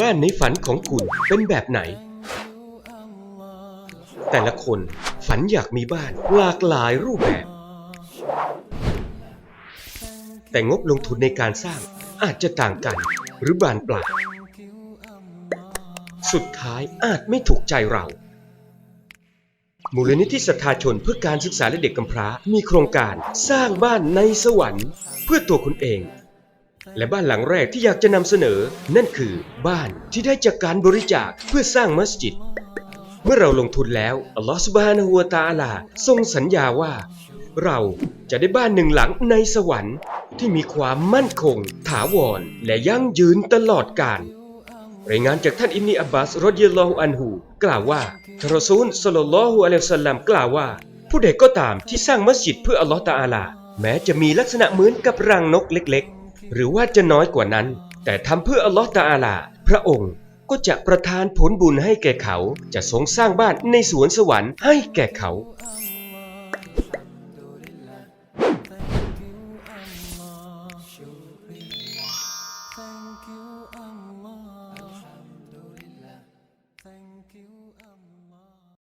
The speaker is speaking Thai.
บ้านในฝันของคุณเป็นแบบไหน แต่ละคนฝันอยากมีบ้านหลากหลายรูปแบบ แต่งบลงทุนในการสร้างอาจจะต่างกันหรือบานปลายสุดท้ายอาจไม่ถูกใจเรา มูลนิธิศรัทธาชนเพื่อการศึกษาและเด็กกำพร้า มีโครงการสร้างบ้านในสวรรค์ เพื่อตัวคุณเอง และบ้านหลังแรกที่อยากจะนำเสนอ นั่นคือบ้านที่ได้จากการบริจาคเพื่อสร้างมัสยิด เมื่อเราลงทุนแล้วอัลลอฮฺสุบฮานะฮูวตะอาลาทรงสัญญาว่า เราจะได้บ้านหนึ่งหลังในสวรรค์ ที่มีความมั่นคง ถาวร และยั่งยืนตลอดกาลรายงานจากท่านอิบนีอับบาสรดิยัลลอฮุอันฮูกล่าวว่าทรอซูลสลลลอฮุอะลัยฮิสัลลัมกล่าวว่า ผู้ใดก็ตามที่สร้างมัสยิดเพื่ออัลลอฮฺตะอาลา แม้จะมีลักษณะเหมือนกับรังนกเล็ก หรือว่าจะน้อยกว่านั้น แต่ทำเพื่ออัลลอฮฺตะอาลา พระองค์ก็จะประทานผลบุญให้แก่เขา จะทรงสร้างบ้านในสวนสวรรค์ให้แก่เขา Thank you Allah